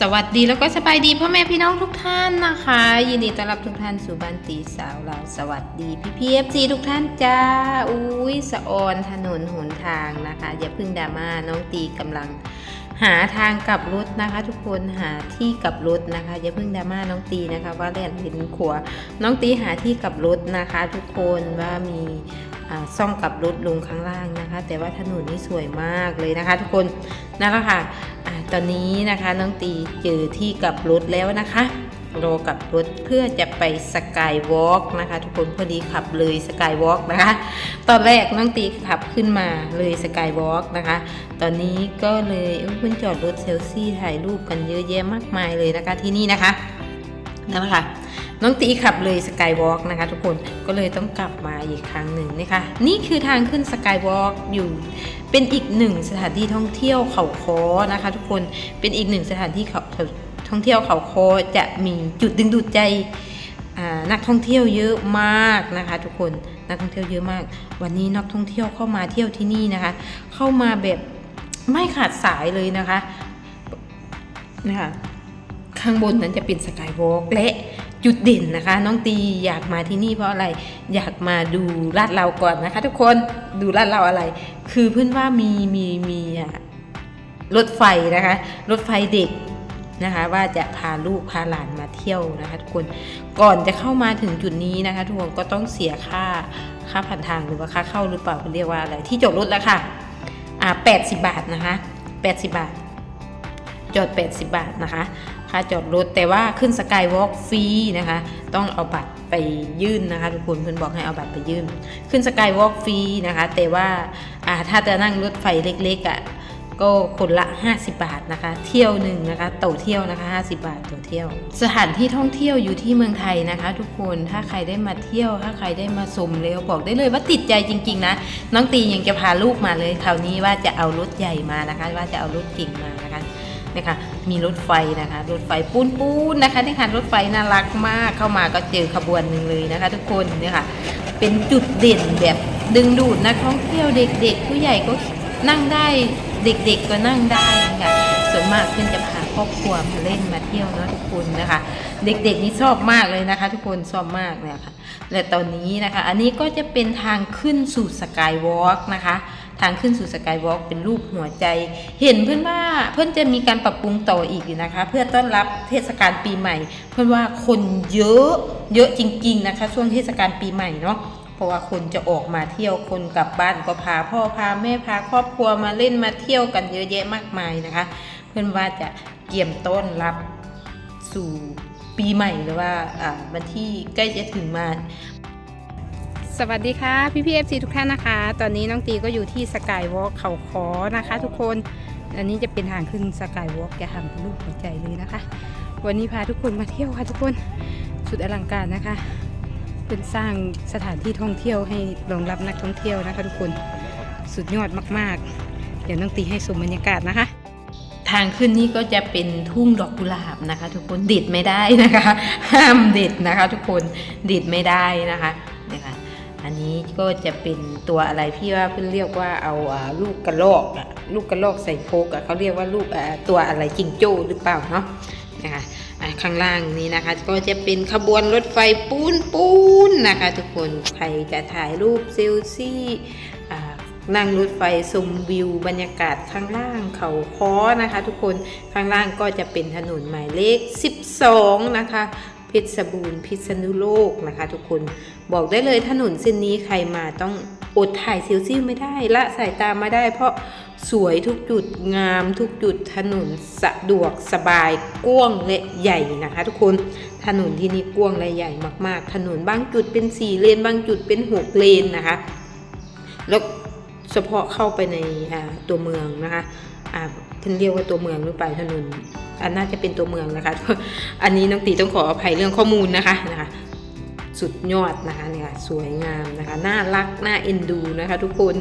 สวัสดีแล้วก็สบายดีพ่อแม่พี่น้องทุกท่านนะคะ ยินดีต้อนรับทุกท่านสู่บ้านตีสาวเราสวัสดีพี่พีเอฟซีทุกท่านจ้าอุ้ยสะออนถนนหนทางนะคะ อย่าเพึ่งดราม่าน้องตีกำลัง หาทางกลับรถนะคะ ทุกคนหาที่กลับรถนะคะ อย่าเพึ่งดราม่าน้องตีนะคะ ว่าแล่นเห็นขัว น้องตีหาที่กลับรถนะคะ ทุกคนว่ามีซ่องกลับรถลงข้างล่างนะคะ แต่ว่าถนนนี่สวยมากเลยนะคะ ทุกคนนั่นแหละคะ่ะ ตอนนี้นะคะน้องตีเจอที่กลับรถแล้วนะคะรอกลับรถเพื่อจะไปสกายวอล์กนะคะ ทุกคนพอดีขับเลยสกายวอล์กนะคะ ตอนแรกน้องตีขับขึ้นมาเลยสกายวอล์กนะคะ ตอนนี้ก็เลยเพิ่งจอดรถเซลฟี่ถ่ายรูปกันเยอะแยะมากมายเลยนะคะที่นี่นะคะนั่นแหละคะน้องตีขับเลยสกายวอล์กนะคะ ทุกคนก็เลยต้องกลับมาอีกครั้งหนึ่งนะคะ นี่คือทางขึ้นสกายวอล์กอยู่ เป็นอีกหนึ่งสถานที่ท่องเที่ยวเขาคอนะคะ ทุกคนเป็นอีกหนึ่งสถานที่เขาท่องเที่ยวเขาคอจะมีจุดดึงดูดใจนักท่องเที่ยวเยอะมากนะคะ ทุกคนนักท่องเที่ยวเยอะมาก วันนี้นักท่องเที่ยวเข้ามาเที่ยวที่นี่นะคะ เข้ามาแบบไม่ขาดสายเลยนะคะนะคะข้างบนนั้นจะเป็นสกายวอล์กและ จุดเด่นนะคะ น้องตีอยากมาที่นี่เพราะอะไรอยากมาดูลาดเราก่อนนะคะ ทุกคนดูลาดเราอะไร คือเพื่อนว่ามีมีมีอะรถไฟนะคะ รถไฟเด็กนะคะ ว่าจะพาลูกพาหลานมาเที่ยวนะคะ ทุกคนก่อนจะเข้ามาถึงจุดนี้นะคะ ทุกคนก็ต้องเสียค่าค่าผ่านทางหรือว่าค่าเข้าหรือเปล่าเรียกว่าอะไรที่จอดรถแล้วค่ะอ่าแปดสิบบาทนะคะแปดสิบบาท จอด80บาทนะคะ ค่าจอดรถแต่ว่าขึ้นสกายวอล์กฟรีนะคะ ต้องเอาบัตรไปยื่นนะคะ ทุกคนเพื่อนบอกให้เอาบัตรไปยื่น ขึ้นสกายวอล์กฟรีนะคะ แต่ว่าถ้าจะนั่งรถไฟเล็กๆอะ่ะก็คนละ 50 บาทนะคะ เที่ยวหนึ่งนะคะต่อเที่ยวนะคะ 50 บาทต่อเที่ยว สถานที่ท่องเที่ยวอยู่ที่เมืองไทยนะคะ ทุกคนถ้าใครได้มาเที่ยว ถ้าใครได้มาชมแล้วบอกได้เลยว่าติดใจจริง ๆ นะ น้องตียังจะพาลูกมาเลยคราวนี้ว่าจะเอารถใหญ่มานะคะ ว่าจะเอารถเก่งมานะคะนี่ยค่ะ มีรถไฟนะคะ รถไฟปูนปูนๆนะคะนี่ค่ะรถไฟน่ารักมากเข้ามาก็เจอขบวนหนึ่งเลยนะคะ ทุกคนเนี่ยค่ะ เป็นจุดเด่นแบบดึงดูดนักท่องเที่ยวเด็กๆ ผู้ใหญ่ก็นั่งได้เด็กๆก็นั่งได้นะคะส่วนมากเพื่อนจะพาครอบครัวมาเล่นมาเที่ยวเนาะทุกคนนะคะ เด็กๆนี่ชอบมากเลยนะคะ ทุกคนชอบมากเนี่ยค่ะและตอนนี้นะคะ อันนี้ก็จะเป็นทางขึ้นสู่สกายวอล์กนะคะ ทางขึ้นสู่สกายวอล์กเป็นรูปหัวใจ เห็นเพื่อนว่าเพื่อนจะมีการปรับปรุงต่ออีกอยู่นะคะ เพื่อต้อนรับเทศกาลปีใหม่ เพื่อนว่าคนเยอะเยอะจริง ๆนะคะ ช่วงเทศกาลปีใหม่เนาะเพราะว่าคนจะออกมาเที่ยวคนกลับบ้านก็พาพ่อพาแม่พาครอบครัวมาเล่นมาเที่ยวกันเยอะแยะมากมายนะคะ เพื่อนว่าจะเกี่ยมต้อนรับสู่ปีใหม่หรือว่าอ่าวันที่ใกล้จะถึงมา สวัสดีค่ะพี่พีเอฟซีทุกท่านนะคะ ตอนนี้น้องตีก็อยู่ที่สกายวอล์กเขาคอนะคะ ทุกคนอันนี้จะเป็นทางขึ้นสกายวอล์กจะทำเป็นรูปหัวใจเลยนะคะ วันนี้พาทุกคนมาเที่ยวค่ะทุกคนสุดอลังการนะคะ เป็นสร้างสถานที่ท่องเที่ยวให้รองรับนักท่องเที่ยวนะคะ ทุกคนสุดยอดมากๆ เดี๋ยวน้องตีให้ชมบรรยากาศนะคะ ทางขึ้นนี่ก็จะเป็นทุ่งดอกกุหลาบนะคะ ทุกคนเด็ดไม่ได้นะคะ ห้ามเด็ดนะคะ ทุกคนเด็ดไม่ได้นะคะ อันนี้ก็จะเป็นตัวอะไรพี่ว่าเพื่อนเรียกว่าเอาลูกกระรอกอะลูกกระรอกใส่โพกอะเขาเรียกว่าลูกตัวอะไรจิงโจ้หรือเปล่าเนาะนะคะข้างล่างนี้นะคะ ก็จะเป็นขบวนรถไฟปูนปูนนะคะ ทุกคนใครจะถ่ายรูปเซลฟี่อ่นั่งรถไฟชมวิวบรรยากาศข้างล่างเขาค้อนะคะ ทุกคนข้างล่างก็จะเป็นถนนหมายเลข 12 นะคะเพชรบูรณ์พิษณุโลกนะคะ ทุกคน บอกได้เลยถนนเส้นนี้ใครมาต้องอดถ่ายเซลฟี่ไม่ได้ละสายตามาได้ เพราะสวยทุกจุดงามทุกจุดถนนสะดวกสบายกว้างและใหญ่นะคะ ทุกคนถนนที่นี่กว้างและใหญ่มากๆ ถนนบางจุดเป็นสี่เลนบางจุดเป็นหกเลนนะคะ แล้วเฉพาะเข้าไปในตัวเมืองนะคะอ่าท่านเรียกว่าตัวเมืองหรือเปล่าถนนอันน่าจะเป็นตัวเมืองนะคะ อันนี้น้องตีต้องขออภัยเรื่องข้อมูลนะคะนะคะ สุดยอดนะคะเนี่ยสวยงามนะคะน่ารักน่าเอ็นดูนะคะ ทุกคน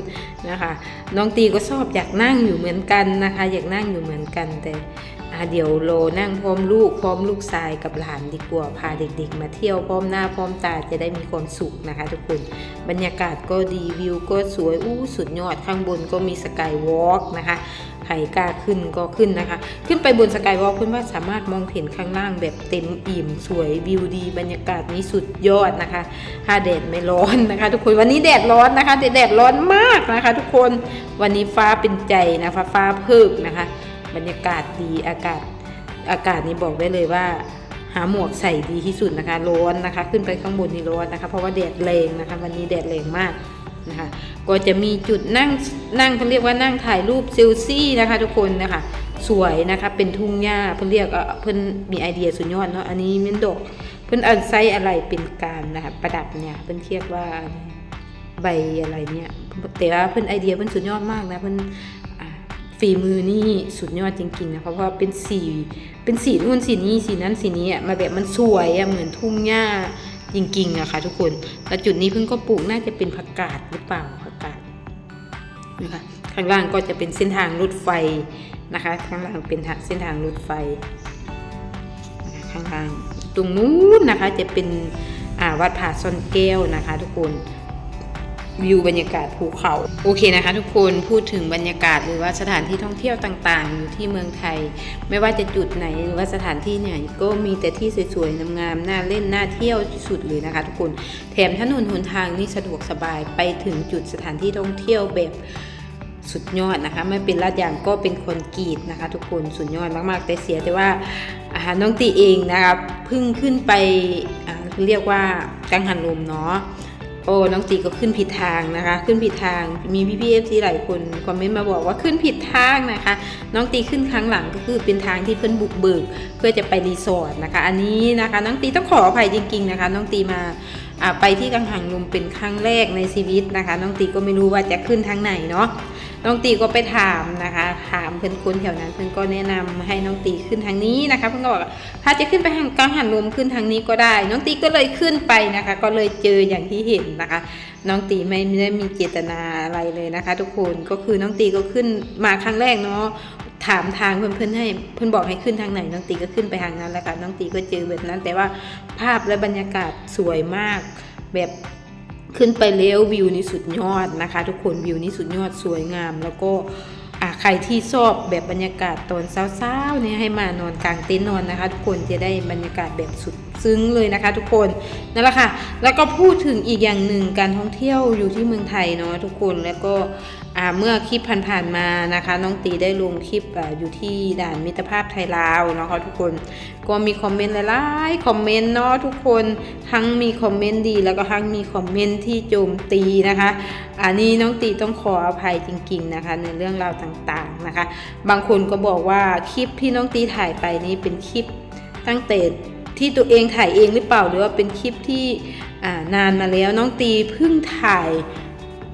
นะคะน้องตีก็ชอบอยากนั่งอยู่เหมือนกันนะคะ อยากนั่งอยู่เหมือนกันแต่ อะเดี๋ยวโลนั่งพร้อมลูกพร้อมลูกชายกับหลานดีกว่าพาเด็กๆ มาเที่ยวพร้อมหน้าพร้อมตาจะได้มีความสุขนะคะ ทุกคนบรรยากาศก็ดีวิวก็สวยอู้สุดยอดข้างบนก็มีสกายวอล์กนะคะใครกล้าขึ้นก็ขึ้นนะคะ ขึ้นไปบนสกายวอล์กเพื่อนว่าสามารถมองเห็นข้างล่างแบบเต็มอิ่มสวยวิวดี บรรยากาศนี้สุดยอดนะคะถ้าแดดไม่ร้อนนะคะ ทุกคนวันนี้แดดร้อนนะคะแต่แดดร้อนมากนะคะ ทุกคนวันนี้ฟ้าเป็นใจนะคะฟ้าเพิกนะคะ บรรยากาศดีอากาศอากาศนี้บอกได้เลยว่า หาหมวกใส่ดีที่สุดนะคะร้อนนะคะ ขึ้นไปข้างบนนี่ร้อนนะคะ เพราะว่าแดดแรงนะคะ วันนี้แดดแรงมากนะคะก็จะมีจุดนั่งนั่งเขาเรียกว่านั่งถ่ายรูปเซลฟี่นะคะ ทุกคนนะคะสวยนะคะเป็นทุ่งหญ้าเพิ่นเรียกเอ่อนมีไอเดียสุดยอดเนาะอันนี้มันดกเพิ่อนอันไซอะไรเป็นการนะคะประดับเนี่ยเพิ่อนเรียกว่าใบอะไรเนี่ยแต่ว่าเพิ่อนไอเดียเพิ่อนสุดยอดมากนะเพิ่อ่า ฝีมือนี่สุดยอดจริงๆนะเพราะว่าเป็นสีเป็นสีนู่นสีนี้สีนั้นสีนี้อะมาแบบมันสวยอะเหมือนทุ่งหญ้าจริงๆอะค่ะทุกคนแล้วจุดนี้เพิ่งก็ปลูกน่าจะเป็นผักกาดหรือเปล่าผักกาดนะคะข้างล่างก็จะเป็นเส้นทางรถไฟนะคะ ข้างล่างเป็นเส้นทางรถไฟข้างล่างตรงนู้นนะคะจะเป็นวัดผาซ่อนแก้วนะคะ ทุกคน วิวบรรยากาศภูเขา โอเคนะคะ ทุกคนพูดถึงบรรยากาศหรือว่าสถานที่ท่องเที่ยวต่างๆ อยู่ที่เมืองไทย ไม่ว่าจะจุดไหนหรือว่าสถานที่ไหนก็มีแต่ที่สวยๆงามๆน่าเล่นน่าเที่ยวที่สุดเลยนะคะ ทุกคนแถมถนนหนทางนี่สะดวกสบายไปถึงจุดสถานที่ท่องเที่ยวแบบสุดยอดนะคะ ไม่เป็นลาดยางก็เป็นคนกรีตนะคะ ทุกคนสุดยอดมากๆ แต่เสียแต่ว่าอาหารน้องตีเองนะคะเพิ่งขึ้นไปเรียกว่ากังหันลมเนาะ โอ้น้องตีก็ขึ้นผิดทางนะคะ ขึ้นผิดทางมีพี่พีเอฟซีหลายคนคอมเมนต์มาบอกว่าขึ้นผิดทางนะคะ น้องตีขึ้นครั้งหลังก็คือเป็นทางที่เพื่อนบุกเบิกเพื่อจะไปรีสอร์ทนะคะ อันนี้นะคะน้องตีต้องขออภัยจริง ๆนะคะ น้องตีมาไปที่กังหันลมเป็นครั้งแรกในชีวิตนะคะ น้องตีก็ไม่รู้ว่าจะขึ้นทางไหนเนาะ น้องตีก็ไปถามนะคะ ถามเพื่อนคนแถวนั้น เพื่อนก็แนะนำให้น้องตีขึ้นทางนี้นะคะ เพื่อนก็บอกถ้าจะขึ้นไปทางกังหันลมขึ้นทางนี้ก็ได้ น้องตีก็เลยขึ้นไปนะคะ ก็เลยเจออย่างที่เห็นนะคะ น้องตีไม่ได้มีเจตนาอะไรเลยนะคะ ทุกคนก็คือน้องตีก็ขึ้นมาครั้งแรกเนาะถามทางเพื่อนๆให้เพื่อนบอกให้ขึ้นทางไหนน้องตีก็ขึ้นไปทางนั้นแหละค่ะน้องตีก็เจอแบบนั้น แต่ว่าภาพและบรรยากาศสวยมากแบบ ขึ้นไปแล้ววิวนี่สุดยอดนะคะ ทุกคนวิวนี่สุดยอดสวยงาม แล้วก็อ่าใครที่ชอบแบบบรรยากาศตอนเช้าๆเนี่ยให้มานอนกลางเต็นท์นอนนะคะ ทุกคนจะได้บรรยากาศแบบสุด ซึ้งเลยนะคะ ทุกคนนั่นแหละค่ะ แล้วก็พูดถึงอีกอย่างหนึ่งการท่องเที่ยวอยู่ที่เมืองไทยเนาะทุกคนแล้วก็เมื่อคลิปผ่านๆมานะคะ น้องตีได้ลงคลิปออยู่ที่ด่านมิตรภาพไทยลาวเนาะคะทุกคนก็มีคอมเมนต์หลายๆคอมเมนต์เนาะทุกคนทั้งมีคอมเมนต์ดี แล้วก็ทั้งมีคอมเมนต์ที่โจมตีนะคะ อันนี้น้องตีต้องขออภัยจริง ๆนะคะ ในเรื่องราวต่างๆนะคะ บางคนก็บอกว่าคลิปที่น้องตีถ่ายไปนี้เป็นคลิปตั้งแต่ ที่ตัวเองถ่ายเองหรือเปล่าหรือว่าเป็นคลิปที่นานมาแล้วน้องตีเพิ่งถ่าย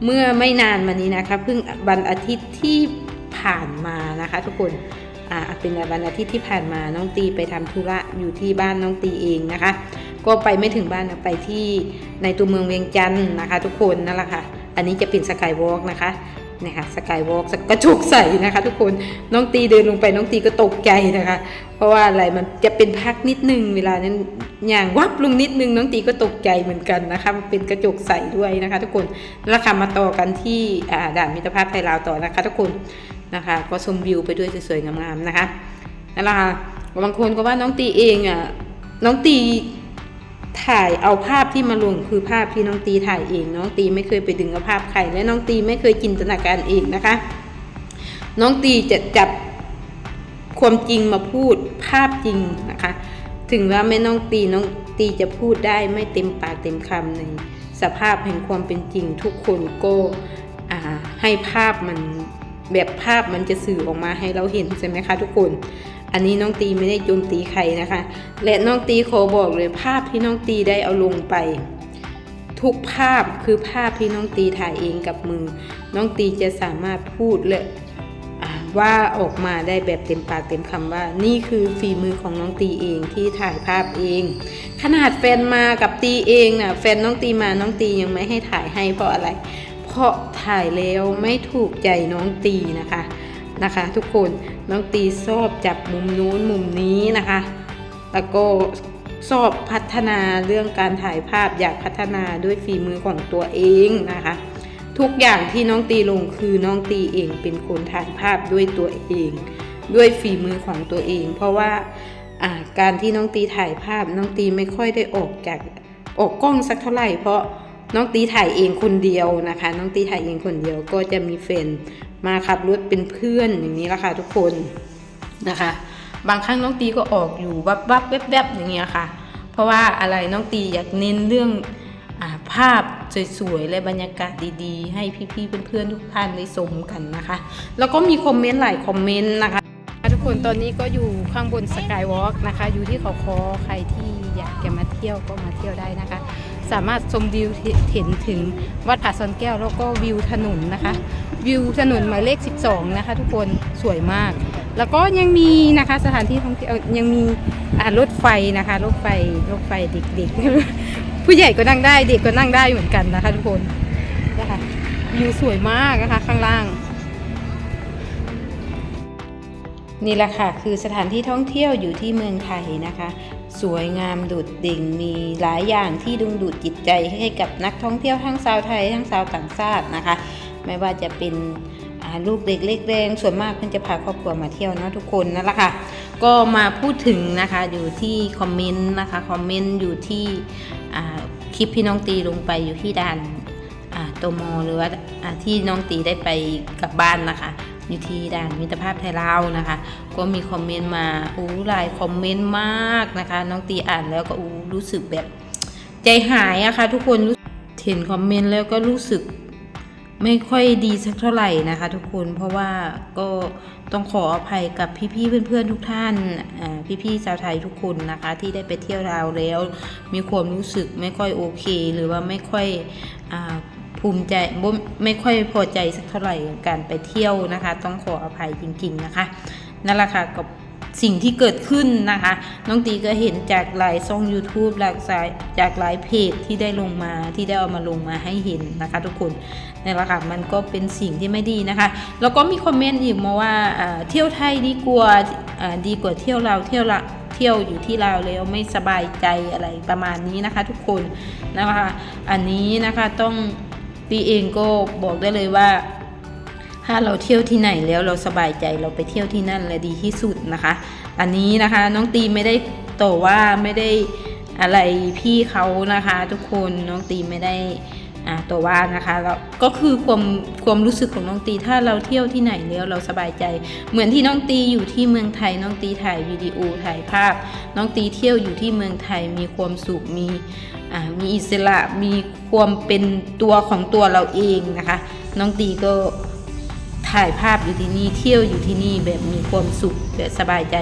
เมื่อไม่นานมานี้นะคะเพิ่งวันอาทิตย์ที่ผ่านมานะคะ ทุกคนอ่าเป็นวันอาทิตย์ที่ผ่านมาน้องตีไปทำธุระอยู่ที่บ้านน้องตีเองนะคะ ก็ไปไม่ถึงบ้านนะไปที่ในตัวเมืองเวียงจันทร์นะคะ ทุกคนนั่นแหละค่ะอันนี้จะเป็นสกายวอล์กนะคะ นะคะสกายวอล์กกระจกใสนะคะ ทุกคนน้องตีเดินลงไปน้องตีก็ตกใจนะคะ เพราะว่าอะไรมันจะเป็นพักนิดนึง เวลานั้นอย่างวับลงนิดนึงน้องตีก็ตกใจเหมือนกันนะคะมันเป็นกระจกใสด้วยนะคะ ทุกคนแล้วค่ะมาต่อกันที่ด่านมิตรภาพไทยลาวต่อนะคะ ทุกคนนะคะก็ชมวิวไปด้วยสวยๆงามๆนะคะนั่นแหละค่ะบางคนก็ว่าน้องตีเองอะน้องตี ถ่ายเอาภาพที่มาลงคือภาพที่น้องตีถ่ายเอง น้องตีไม่เคยไปดึงเอาภาพใครและน้องตีไม่เคยจินตนาการเองนะคะ น้องตีจะจับความจริงมาพูดภาพจริงนะคะ ถึงว่าไม่น้องตีน้องตีจะพูดได้ไม่เต็มปากเต็มคำในสภาพแห่งความเป็นจริงทุกคนก็ให้ภาพมันแบบภาพมันจะสื่อออกมาให้เราเห็นใช่ไหมคะทุกคน อันนี้น้องตีไม่ได้โจมตีใครนะคะ และน้องตีขอบอกเลยภาพที่น้องตีได้เอาลงไป ทุกภาพคือภาพที่น้องตีถ่ายเองกับมือ น้องตีจะสามารถพูดและว่าออกมาได้แบบเต็มปากเต็มคำว่า นี่คือฝีมือของน้องตีเองที่ถ่ายภาพเอง ขนาดแฟนมากับตีเองน่ะแฟนน้องตีมาน้องตียังไม่ให้ถ่ายให้เพราะอะไร เพราะถ่ายแล้วไม่ถูกใจน้องตีนะคะ นะคะ ทุกคนน้องตีชอบจับมุมนู้นมุมนี้นะคะ แล้วก็ชอบพัฒนาเรื่องการถ่ายภาพอยากพัฒนาด้วยฝีมือของตัวเองนะคะ ทุกอย่างที่น้องตีลงคือน้องตีเองเป็นคนถ่ายภาพด้วยตัวเอง ด้วยฝีมือของตัวเอง เพราะว่าการที่น้องตีถ่ายภาพน้องตีไม่ค่อยได้ออกจากออกกล้องสักเท่าไหร่เพราะ น้องตีถ่ายเองคนเดียวนะคะ น้องตีถ่ายเองคนเดียวก็จะมีแฟนมาขับรถเป็นเพื่อนอย่างนี้ละค่ะทุกคนนะคะ บางครั้งน้องตีก็ออกอยู่วับวับแวบแวบอย่างเงี้ยค่ะ เพราะว่าอะไรน้องตีอยากเน้นเรื่องอภาพสวยๆและบรรยากาศดีๆ ให้พี่ๆเพื่อนๆทุกท่านได้ชมกันนะคะ แล้วก็มีคอมเมนต์หลายคอมเมนต์นะคะทุกคนตอนนี้ก็อยู่ข้างบนสกายวอล์กนะคะ อยู่ที่เขาคอใครที่อยากจะมาเที่ยวก็มาเที่ยวได้นะคะ สามารถชมวิวเห็นถึงวัดผาซอนแก้วแล้วก็วิวถนนนะคะ วิวถนนหมายเลข 12 นะคะ ทุกคนสวยมาก แล้วก็ยังมีนะคะสถานที่ท่องเที่ยวยังมีรถไฟนะคะรถไฟรถไฟเด็กๆ ผู้ใหญ่ก็นั่งได้เด็กก็นั่งได้เหมือนกันนะคะ ทุกคนนะคะวิวสวยมากนะคะข้างล่างนี่แหละค่ะคือสถานที่ท่องเที่ยวอยู่ที่เมืองไทยนะคะ สวยงามดุดดิ่งมีหลายอย่างที่ดึงดูดจิตใจให้กับนักท่องเที่ยวทั้งชาวไทยทั้งชาวต่างชาตินะคะ ไม่ว่าจะเป็นลูกเด็กเล็กแรงส่วนมากเพื่อนจะพาครอบครัวมาเที่ยวนะทุกคนนั่นแหละค่ะ ก็มาพูดถึงนะคะอยู่ที่คอมเมนต์นะคะคอมเมนต์อยู่ที่คลิปพี่น้องตีลงไปอยู่ที่ด่านโตโมหรือว่าที่น้องตีได้ไปกลับบ้านนะคะ อยู่ที่ด่านมิตรภาพไทยลาวนะคะ ก็มีคอมเมนต์มาอู้หลายคอมเมนต์มากนะคะ น้องตีอ่านแล้วก็อู้รู้สึกแบบใจหายอะค่ะทุกคนรู้เห็นคอมเมนต์แล้วก็รู้สึกไม่ค่อยดีสักเท่าไหร่นะคะทุกคนเพราะว่าก็ต้องขออภัยกับพี่ๆเพื่อนๆทุกท่านอ่พี่ๆชาวไทยทุกคนนะคะ ที่ได้ไปเที่ยวลาวแล้ว มีความรู้สึกไม่ค่อยโอเค หรือว่าไม่ค่อยอ ภูมิใจไม่ค่อยพอใจสักเท่าไหร่การไปเที่ยวนะคะ ต้องขออภัยจริง ๆนะคะนั่นแหละค่ะกับสิ่งที่เกิดขึ้นนะคะ น้องตีก็เห็นจากหลายช่อง YouTube หลากสายจากหลายเพจที่ได้ลงมาที่ได้เอามาลงมาให้เห็นนะคะ ทุกคนนั่นแหละค่ะมันก็เป็นสิ่งที่ไม่ดีนะคะ แล้วก็มีคอมเมนต์อีกมาว่าเที่ยวไทยดีกว่าดีกว่าเที่ยวลาเที่ยวละเที่ยวอยู่ที่ลาวแล้วไม่สบายใจอะไรประมาณนี้นะคะ ทุกคนนะคะ อันนี้นะคะต้อง ปีเองก็บอกได้เลยว่า ถ้าเราเที่ยวที่ไหนแล้วเราสบายใจเราไปเที่ยวที่นั่นแหละดีที่สุดนะคะ อันนี้นะคะน้องตีไม่ได้ต่อว่าไม่ได้อะไรพี่เขานะคะ ทุกคนน้องตีไม่ได้อ่าต่อว่านะคะแล้วก็คือความความรู้สึกของน้องตีถ้าเราเที่ยวที่ไหนแล้วเราสบายใจ เหมือนที่น้องตีอยู่ที่เมืองไทยน้องตีถ่ายวิดีโอถ่ายภาพ น้องตีเที่ยวอยู่ที่เมืองไทยมีความสุขมี มีอิสระมีความเป็นตัวของตัวเราเองนะคะ น้องตีก็ถ่ายภาพอยู่ที่นี่เที่ยวอยู่ที่นี่แบบมีความสุขแบบสบายใจ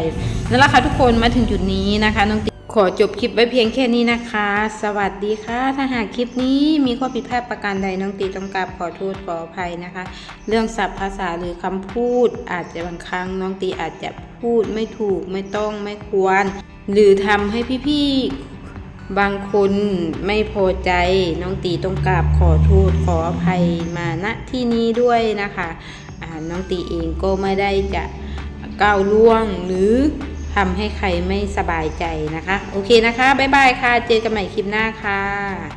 นั่นแหละค่ะทุกคนมาถึงจุดนี้นะคะน้องตีขอจบคลิปไว้เพียงแค่นี้นะคะ สวัสดีค่ะ ถ้าหากคลิปนี้มีข้อผิดพลาดประการใดน้องตีต้องกราบขอโทษขออภัยนะคะ เรื่องศัพท์ภาษาหรือคำพูด อาจจะบางครั้งน้องตีอาจจะพูดไม่ถูกไม่ต้องไม่ควร หรือทำให้พี่ๆ บางคนไม่พอใจน้องตีต้องกราบขอโทษขออภัยมาณที่นี้ด้วยนะคะน้องตีเองก็ไม่ได้จะก้าวล่วงหรือทำให้ใครไม่สบายใจนะคะ โอเคนะคะ บ๊ายบายค่ะ เจอกันใหม่คลิปหน้าค่ะ